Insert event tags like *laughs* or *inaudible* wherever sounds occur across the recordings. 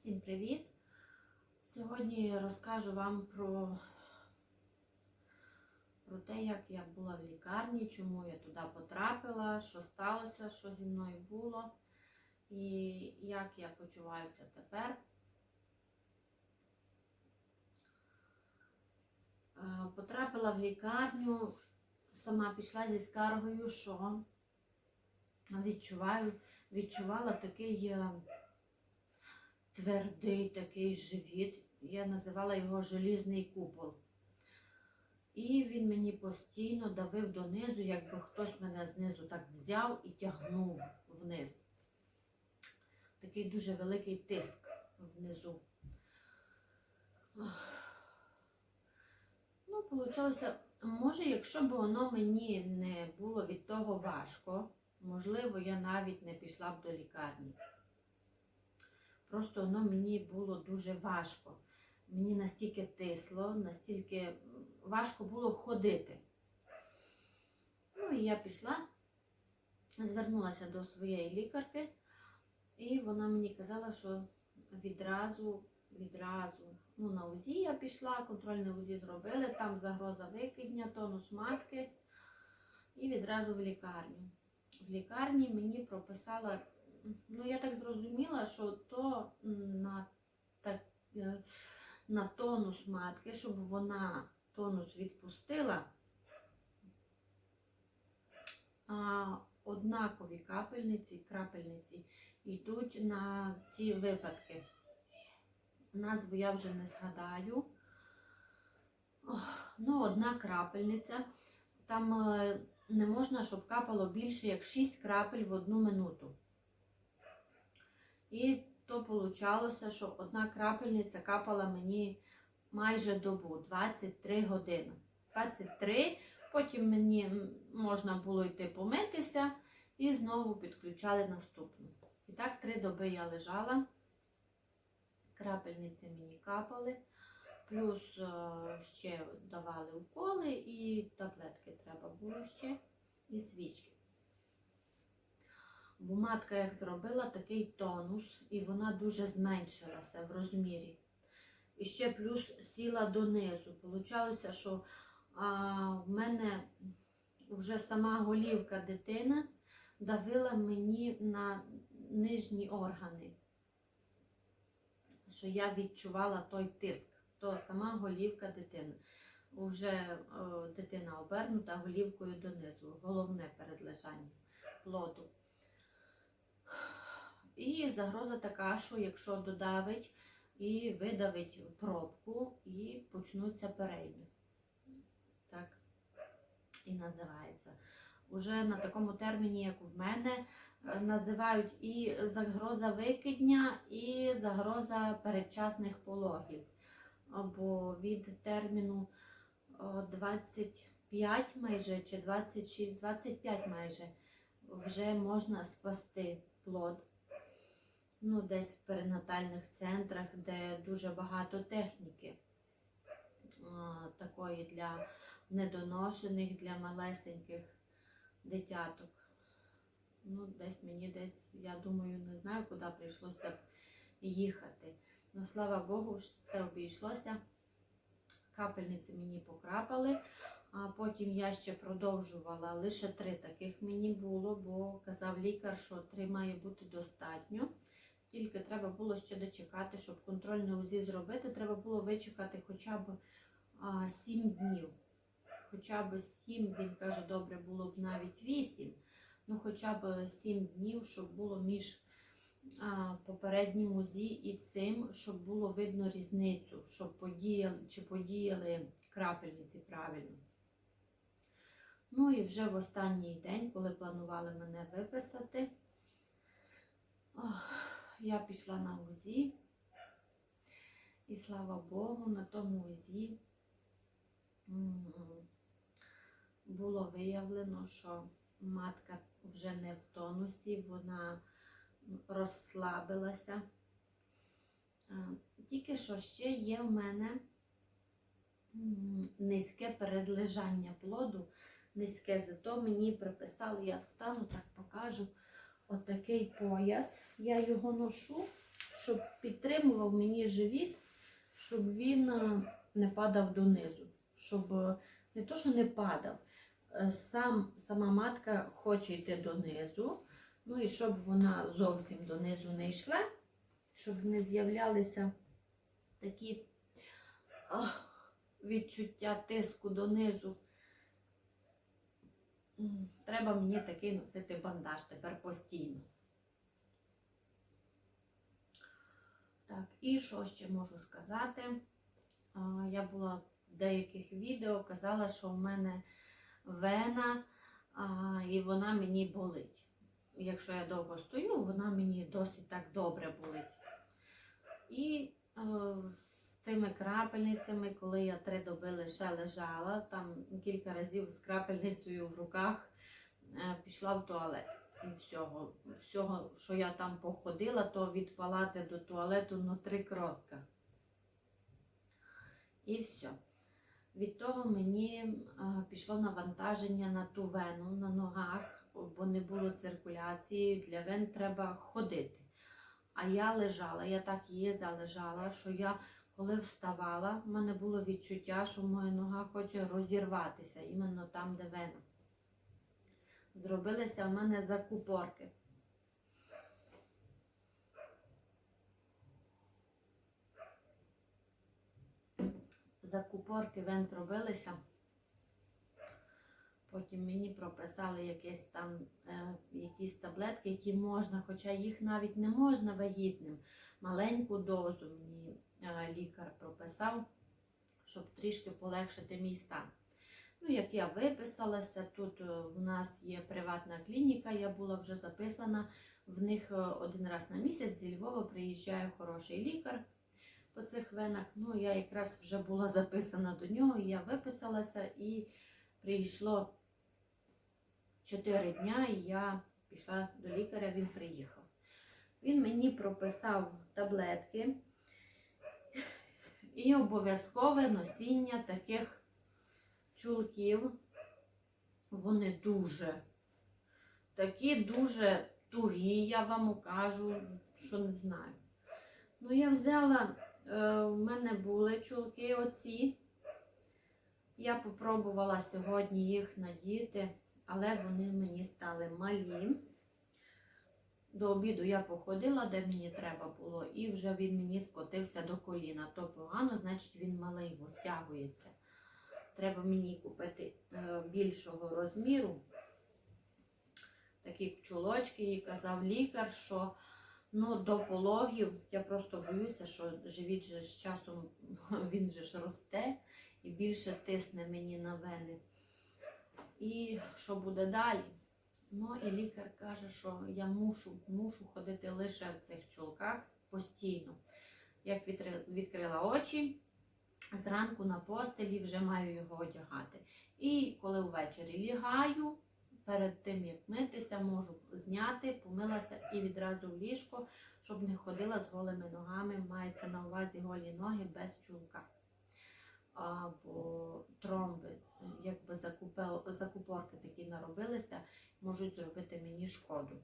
Всім привіт! Сьогодні розкажу вам про, про те, як я була в лікарні, чому я туди потрапила, що сталося, що зі мною було і як я почуваюся тепер. Е, Потрапила в лікарню, сама пішла зі скаргою, що відчуваю, відчувала такий е, твердий такий живіт. Я називала його желізний купол. І він мені постійно давив донизу, якби хтось мене знизу так взяв і тягнув вниз. Такий дуже великий тиск внизу. Ну, вийшло, може, якщо б воно мені не було від того важко, можливо, я навіть не пішла б до лікарні. Просто воно мені було дуже важко. Мені настільки тисло, настільки важко було ходити. Ну і я пішла, звернулася до своєї лікарки, і вона мені казала, що відразу, відразу, ну на УЗІ я пішла, контрольне УЗІ зробили, там загроза викидня, тонус матки, і відразу в лікарню. В лікарні мені прописала Ну, я так зрозуміла, що то на, так, е, на тонус матки, щоб вона тонус відпустила, а однакові капельниці, крапельниці йдуть на ці випадки. Назву я вже не згадаю. Ну, одна крапельниця. Там е, не можна, щоб капало більше, як 6 крапель в одну минуту. І то вийшло, що одна крапельниця капала мені майже добу, 23 години. 23, потім мені можна було йти помитися і знову підключали наступну. І так, три доби я лежала, крапельниці мені капали, плюс е, ще давали уколи і таблетки треба було ще, і свічки. Бо матка як зробила такий тонус, і вона дуже зменшилася в розмірі. І ще плюс сіла донизу. Получалося, що а, в мене вже сама голівка дитина давила мені на нижні органи. Що я відчувала той тиск, то сама голівка дитини. Уже о, дитина обернута голівкою донизу, головне перед лежанням плоду. І загроза така, що якщо додавить і видавить пробку, і почнуться перейми. Так і називається. Уже на такому терміні, як в мене, називають і загроза викидня, і загроза передчасних пологів. Бо від терміну 25 майже чи 26-25 майже вже можна спасти плод ну, десь в перинатальних центрах, де дуже багато техніки такої для недоношених, для малесеньких дитяток. Ну, десь мені десь, я думаю, не знаю, куди прийшлося б їхати. Ну, слава Богу, це обійшлося. Капельниці мені покрапали, а потім я ще продовжувала. Лише три таких мені було, бо казав лікар, що три має бути достатньо. Тільки треба було ще дочекати, щоб контрольне УЗІ зробити, треба було вичекати хоча б а, 7 днів. Хоча б 7, він каже, добре було б навіть 8, ну хоча б 7 днів, щоб було між а, попереднім УЗІ і цим, щоб було видно різницю, щоб подіяли, чи подіяли крапельниці правильно. Ну і вже в останній день, коли планували мене виписати, ох, я пішла на УЗІ, і слава Богу, на тому УЗІ було виявлено, що матка вже не в тонусі, вона розслабилася. Тільки що ще є в мене низьке передлежання плоду, низьке, зато мені приписали, я встану, так покажу отакий пояс. Я його ношу, щоб підтримував мені живіт, щоб він е, не падав донизу. Щоб е, не то, що не падав, е, сам, сама матка хоче йти донизу, ну і щоб вона зовсім донизу не йшла, щоб не з'являлися такі відчуття тиску донизу. Треба мені такий носити бандаж тепер постійно. Так, і що ще можу сказати? Я була в деяких відео, казала, що в мене вена і вона мені болить. Якщо я довго стою, вона мені досить так добре болить. І е, тими крапельницями, коли я три доби лише лежала, там кілька разів з крапельницею в руках е, пішла в туалет. І всього, всього, що я там походила, то від палати до туалету ну, три кротка. І все. Від того мені а, пішло навантаження на ту вену на ногах, бо не було циркуляції. Для вен треба ходити. А я лежала, я так її залежала, що я, коли вставала, в мене було відчуття, що моя нога хоче розірватися, іменно там, де вена. Зробилися в мене закупорки. Закупорки вен зробилися. Потім мені прописали якісь там е, якісь таблетки, які можна, хоча їх навіть не можна вагітним. Маленьку дозу мені е, лікар прописав, щоб трішки полегшити мій стан. Ну, як я виписалася, тут е, в нас є приватна клініка, я була вже записана. В них е, один раз на місяць зі Львова приїжджає хороший лікар по цих венах. Ну, я якраз вже була записана до нього, я виписалася і прийшло 4 дня, і я пішла до лікаря, він приїхав. Він мені прописав таблетки і обов'язкове носіння таких чулків. Вони дуже такі дуже тугі, я вам кажу, що не знаю. Ну, я взяла, е, в мене були чулки оці. Я попробувала сьогодні їх надіти, але вони мені стали малі. До обіду я походила, де мені треба було, і вже він мені скотився до коліна. То погано, значить він малий, бо стягується. Треба мені купити е, більшого розміру. Такі чулочки, і казав лікар, що ну, до пологів я просто боюся, що живіт же з часом *laughs* він же ж росте і більше тисне мені на вени. І що буде далі? Ну і лікар каже, що я мушу, мушу ходити лише в цих чулках постійно. Як відкрила очі, зранку на постелі вже маю його одягати. І коли ввечері лягаю, перед тим як митися, можу зняти, помилася і відразу в ліжко, щоб не ходила з голими ногами. Мається на увазі голі ноги без чулка. А, бо тромби, якби закупорки такі наробилися, можуть зробити мені шкоду.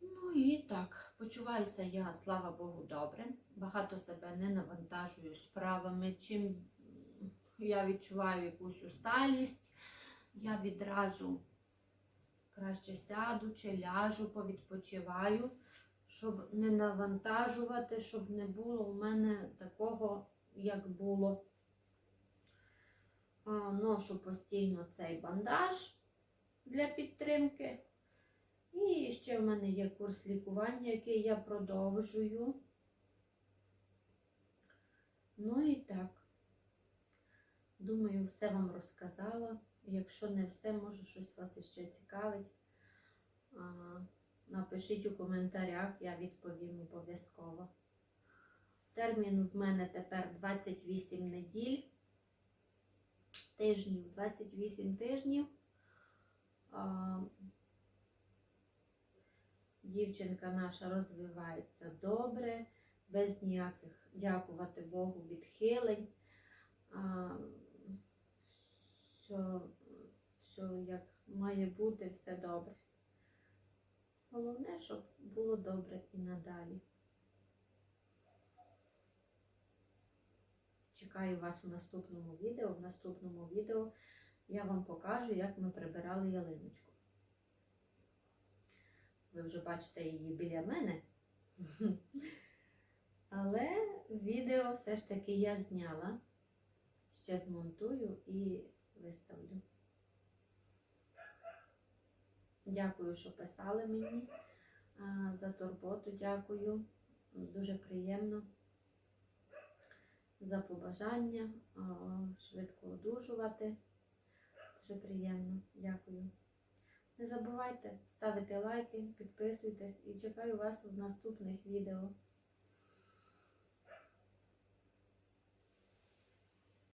Ну і так, почуваюся я, слава Богу, добре. Багато себе не навантажую справами. Чим я відчуваю якусь усталість, я відразу краще сяду чи ляжу, повідпочиваю, щоб не навантажувати, щоб не було у мене такого, як було. Ношу постійно цей бандаж для підтримки. І ще в мене є курс лікування, який я продовжую. Ну і так. Думаю, все вам розказала. Якщо не все, може щось вас іще цікавить. Напишіть у коментарях, я відповім обов'язково. Термін в мене тепер 28 неділь, тижнів, 28 тижнів. Дівчинка наша розвивається добре, без ніяких, дякувати Богу, відхилень. Все, все як має бути, все добре. Головне, щоб було добре і надалі. Чекаю вас у наступному відео. В наступному відео я вам покажу, як ми прибирали ялиночку. Ви вже бачите її біля мене. *laughs* Але відео все ж таки я зняла. Ще змонтую і виставлю. Дякую, що писали мені за турботу. Дякую. Дуже приємно за побажання, швидко одужувати. Дуже приємно. Дякую. Не забувайте ставити лайки, підписуйтесь і чекаю вас в наступних відео.